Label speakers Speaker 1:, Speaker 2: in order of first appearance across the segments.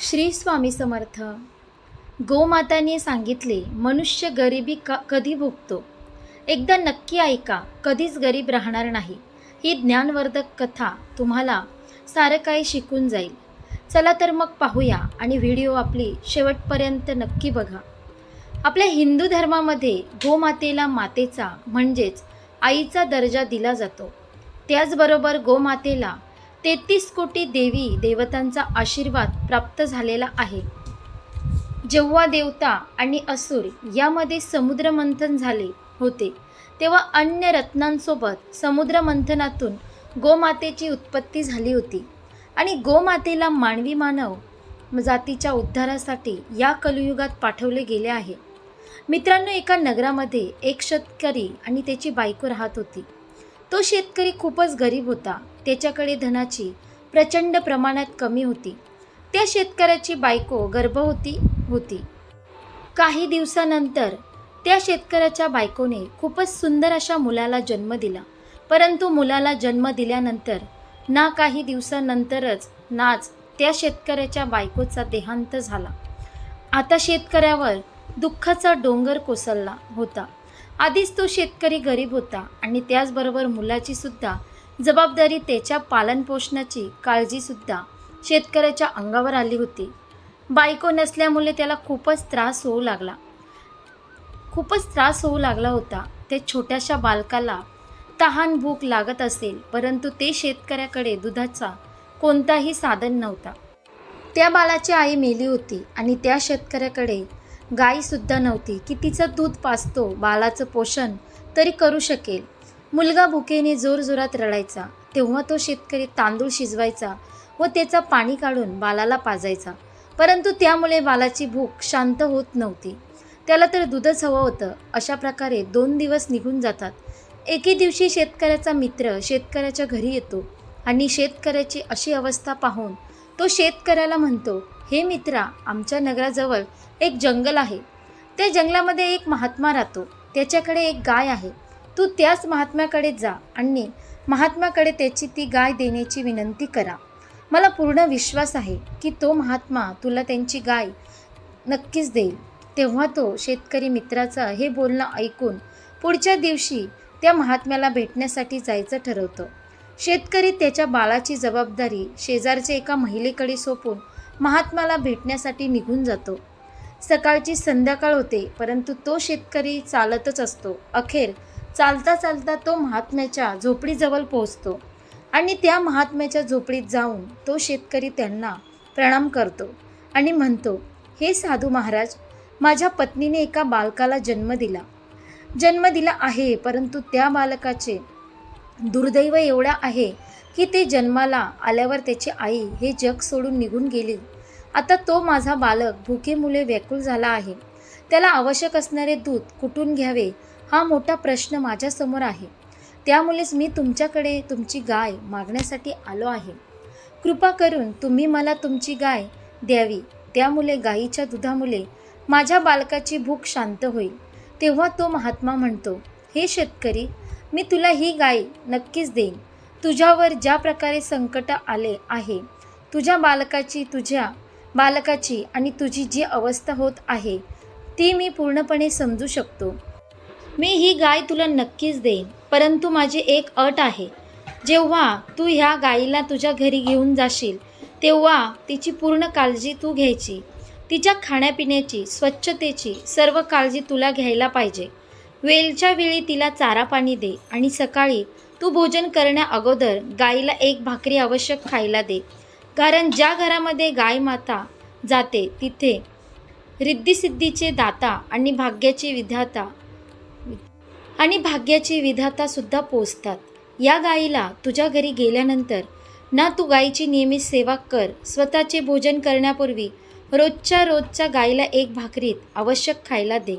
Speaker 1: श्री स्वामी समर्थ. गोमाताने सांगितले मनुष्य गरिबी क कधी भोगतो? एकदा नक्की ऐका कधीच गरीब राहणार नाही. ही ज्ञानवर्धक कथा तुम्हाला सारं काही शिकून जाईल. चला तर मग पाहूया आणि व्हिडिओ आपली शेवटपर्यंत नक्की बघा. आपल्या हिंदू धर्मामध्ये गोमातेला मातेचा म्हणजेच आईचा दर्जा दिला जातो. त्याचबरोबर गोमातेला तेहतीस कोटी देवी देवतांचा आशीर्वाद प्राप्त झालेला आहे. जेव्हा देवता आणि असुर यामध्ये समुद्रमंथन झाले होते तेव्हा अन्य रत्नांसोबत समुद्रमंथनातून गोमातेची उत्पत्ती झाली होती. आणि गोमातेला मानवी मानव जातीच्या उद्धारासाठी या कलियुगात पाठवले गेले आहे. मित्रांनो एका नगरामध्ये एक शेतकरी आणि त्याची बायको राहत होती. तो शेतकरी खूपच गरीब होता. त्याच्याकडे धनाची प्रचंड प्रमाणात कमी होती. त्या शेतकऱ्याची बायको गर्भवती होती. काही दिवसानंतर त्या शेतकऱ्याच्या बायकोने खूपच सुंदर अशा मुलाला जन्म दिला. परंतु मुलाला जन्म दिल्यानंतर ना काही दिवसानंतरच नाच त्या शेतकऱ्याच्या बायकोचा देहांत झाला. आता शेतकऱ्यावर दुःखाचा डोंगर कोसळला होता. आधीच तो शेतकरी गरीब होता आणि त्याचबरोबर मुलाची सुद्धा जबाबदारी त्याच्या पालनपोषणाची काळजीसुद्धा शेतकऱ्याच्या अंगावर आली होती. बायको नसल्यामुळे त्याला खूपच त्रास होऊ लागला. खूपच त्रास होऊ लागला होता. त्या छोट्याशा बालकाला तहान भूक लागत असेल परंतु ते शेतकऱ्याकडे दुधाचा कोणताही साधन नव्हता. त्या बालाची आई मेली होती आणि त्या शेतकऱ्याकडे गायीसुद्धा नव्हती. की तिचं दूध पाजतो बालाचं पोषण तरी करू शकेल. मुलगा भुकेने जोरजोरात रडायचा. तेव्हा तो शेतकरी तांदूळ शिजवायचा व त्याचा पाणी काढून बालाला पाजायचा. परंतु त्यामुळे बालाची भूक शांत होत नव्हती. त्याला तर दूधच हवं होतं. अशा प्रकारे दोन दिवस निघून जातात. एके दिवशी शेतकऱ्याचा मित्र शेतकऱ्याच्या घरी येतो आणि शेतकऱ्याची अशी अवस्था पाहून तो शेतकऱ्याला म्हणतो हे मित्रा आमच्या नगराजवळ एक जंगल आहे. त्या जंगलामध्ये एक महात्मा राहतो. त्याच्याकडे एक गाय आहे. तू त्याच महात्म्याकडे जा आणि महात्म्याकडे त्याची ती गाय देण्याची विनंती करा. मला पूर्ण विश्वास आहे की तो महात्मा तुला त्यांची गाय नक्कीच देईल. तेव्हा तो शेतकरी मित्राचं हे बोलणं ऐकून पुढच्या दिवशी त्या महात्म्याला भेटण्यासाठी जायचं ठरवतं. शेतकरी त्याच्या बाळाची जबाबदारी शेजारच्या एका महिलेकडे सोपून महात्माला भेटण्यासाठी निघून जातो. सकाळची संध्याकाळ होते परंतु तो शेतकरी चालतच असतो. अखेर चालता चालता तो महात्म्याच्या झोपडीजवळ पोहोचतो आणि त्या महात्म्याच्या झोपडीत जाऊन तो शेतकरी त्यांना प्रणाम करतो आणि म्हणतो हे साधू महाराज माझ्या पत्नीने एका बालकाला जन्म दिला. जन्म दिला आहे परंतु त्या बालकाचे दुर्दैव एवढा आहे की ते जन्माला आल्यावर त्याची आई हे जग सोडून निघून गेली. आता तो माझा बालक भुकेमुळे व्याकुळ झाला आहे. त्याला आवश्यक असणारे दूध कुठून घ्यावे हा मोठा प्रश्न माझ्यासमोर आहे. त्यामुळेच मी तुमच्याकडे तुमची गाय मागण्यासाठी आलो आहे. कृपा करून तुम्ही मला तुमची गाय द्यावी. त्यामुळे गाईच्या दुधामुळे माझ्या बालकाची भूक शांत होईल. तेव्हा तो महात्मा म्हणतो हे शेतकरी मी तुला ही गाय नक्कीच देईन. तुझ्यावर ज्या प्रकारे संकट आले आहे तुझ्या बालकाची तुझ्या बालकाची आणि तुझी जी अवस्था होत आहे ती मी पूर्णपणे समजू शकतो. मी ही गाय तुला नक्कीच देईन परंतु माझी एक अट आहे. जेव्हा तू ह्या गायीला तुझ्या घरी घेऊन जाशील तेव्हा तिची पूर्ण काळजी तू घ्यायची. तिच्या खाण्यापिण्याची स्वच्छतेची सर्व काळजी तुला घ्यायला पाहिजे. वेलच्या वेळी तिला चारा पाणी दे आणि सकाळी तू भोजन करण्या अगोदर गाईला एक भाकरी आवश्यक खायला दे. कारण ज्या घरामध्ये गाय माता जाते तिथे रिद्धिसिद्धीचे दाता आणि भाग्याचे विधाता आणि भाग्याची विधाता सुद्धा पोचतात. या गाईला तुझ्या घरी गेल्यानंतर ना तू गाईची नियमित सेवा कर स्वतःचे भोजन करण्यापूर्वी रोजच्या रोजच्या गाईला एक भाकरीत आवश्यक खायला दे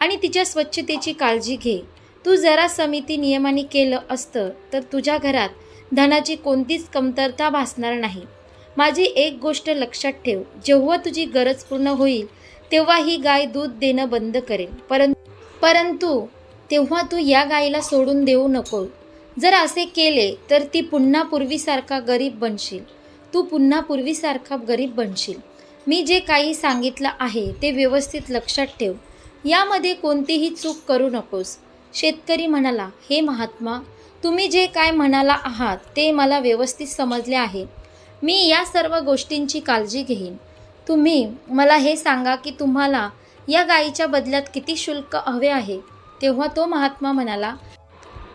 Speaker 1: आणि तिच्या स्वच्छतेची काळजी घे. तू जरा समिती नियमाने केलं असतं तर तुझ्या घरात धनाची कोणतीच कमतरता भासणार नाही. माझी एक गोष्ट लक्षात ठेव जेव्हा तुझी गरज पूर्ण होईल तेव्हा ही गाय दूध देणं बंद करेल परंतु परंतु तेव्हा तू या गायीला सोडून देऊ नको. जर असे केले तर ती पुन्हा पूर्वीसारखा गरीब बनशील. तू पुन्हा पूर्वीसारखा गरीब बनशील. मी जे काही सांगितलं आहे ते व्यवस्थित लक्षात ठेव. यामध्ये कोणतीही चूक करू नकोस. शेतकरी म्हणाला हे महात्मा तुम्ही जे काय म्हणाला आहात ते मला व्यवस्थित समजले आहे. मी या सर्व गोष्टींची काळजी घेईन. तुम्ही मला हे सांगा की तुम्हाला या गायीच्या बदल्यात किती शुल्क हवे आहे? तेव्हा तो महात्मा म्हणाला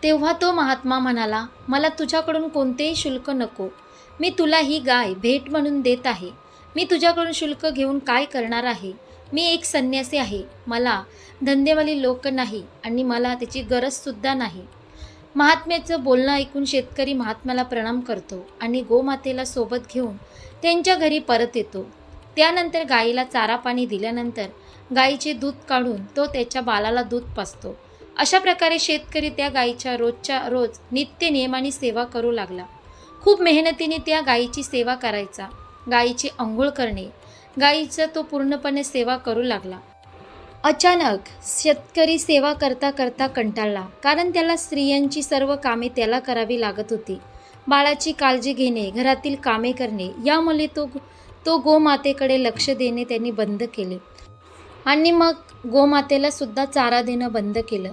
Speaker 1: तेव्हा तो महात्मा म्हणाला मला तुझ्याकडून कोणतेही शुल्क नको. मी तुला ही गाय भेट म्हणून देत आहे. मी तुझ्याकडून शुल्क घेऊन काय करणार आहे? मी एक संन्यासी आहे. मला धंदेवाली लोक नाही आणि मला त्याची गरजसुद्धा नाही. महात्म्याचं बोलणं ऐकून शेतकरी महात्म्याला प्रणाम करतो आणि गोमातेला सोबत घेऊन त्यांच्या घरी परत येतो. त्यानंतर गायीला चारा पाणी दिल्यानंतर गाईचे दूध काढून तो त्याच्या बालाला दूध पाजतो. अशा प्रकारे शेतकरी त्या गाईच्या रोजच्या रोज नित्य नियमाने सेवा करू लागला. खूप मेहनतीने त्या गाईची सेवा करायचा गाईची आंघोळ करणे गाईचं तो पूर्णपणे सेवा करू लागला. अचानक शेतकरी सेवा करता करता कंटाळला कारण त्याला स्त्रियांची सर्व कामे त्याला करावी लागत होती. बाळाची काळजी घेणे घरातील कामे करणे यामुळे तो तो गोमातेकडे लक्ष देणे त्यांनी बंद केले. आणि मग गोमातेला सुद्धा चारा देणं बंद केलं.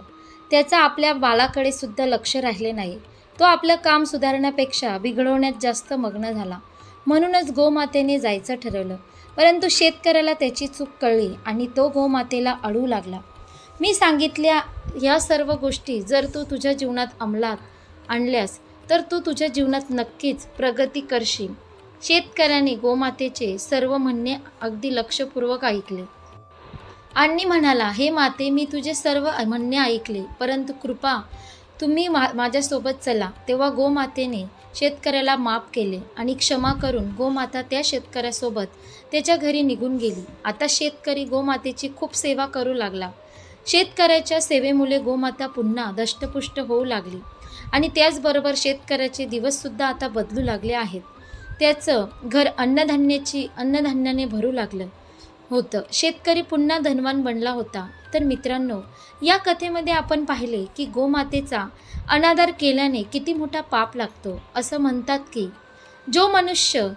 Speaker 1: त्याचं आपल्या बाळाकडे सुद्धा लक्ष राहिले नाही. तो आपलं काम सुधारण्यापेक्षा बिघडवण्यात जास्त मग्न झाला. म्हणूनच गोमातेने जायचं ठरवलं. परंतु शेतकऱ्याला त्याची चूक कळली आणि तो गोमातेला अडू लागला. मी सांगितल्या या सर्व गोष्टी जर तू तुझ्या जीवनात अंमलात आणल्यास तर तू तुझ्या जीवनात नक्कीच प्रगती करशील. शेतकऱ्याने गोमातेचे सर्व म्हणणे अगदी लक्षपूर्वक ऐकले. आणि म्हणाला हे माते मी तुझे सर्व म्हणणे ऐकले. परंतु कृपा तुम्ही मा माझ्यासोबत चला. तेव्हा गोमातेने शेतकऱ्याला माफ केले आणि क्षमा करून गोमाता त्या शेतकऱ्यासोबत त्याच्या घरी निघून गेली. आता शेतकरी गोमातेची खूप सेवा करू लागला. शेतकऱ्याच्या सेवेमुळे गोमाता पुन्हा दष्टपुष्ट होऊ लागली आणि त्याचबरोबर शेतकऱ्याचे दिवससुद्धा आता बदलू लागले आहेत. त्याचं घर अन्नधान्याची अन्नधान्याने भरू लागलं. होतं. शेतकरी पुन्हा धनवान बनला होता. तर मित्रांनो या कथेमध्ये आपण पाहिले की गोमातेचा अनादर केल्याने किती मोठा पाप लागतो असं म्हणतात की जो मनुष्य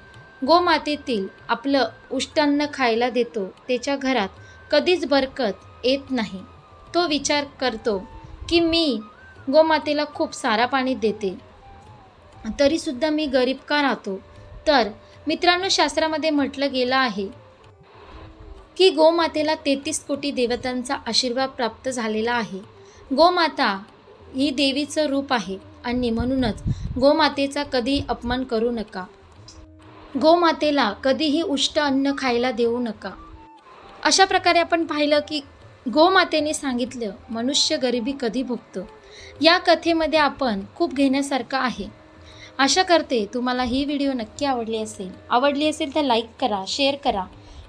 Speaker 1: गोमातेतील आपलं उष्टान्न खायला देतो त्याच्या घरात कधीच बरकत येत नाही. तो विचार करतो की मी गोमातेला खूप सारा पाणी देते. तरीसुद्धा मी गरीब का राहतो. तर मित्रांनो शास्त्रामध्ये म्हटलं गेलं आहे की गोमातेला तेहतीस कोटी देवतांचा आशीर्वाद प्राप्त झालेला आहे. गोमाता ही देवीचं रूप आहे आणि म्हणूनच गोमातेचा कधीही अपमान करू नका. गोमातेला कधीही उष्ट अन्न खायला देऊ नका. अशा प्रकारे आपण पाहिलं की गोमातेने सांगितलं मनुष्य गरिबी कधी भोगतो? या कथेमध्ये आपण खूप घेण्यासारखं आहे. आशा करते तुम्हाला ही व्हिडिओ नक्की आवडली असेल. आवडली असेल तर लाईक करा शेअर करा.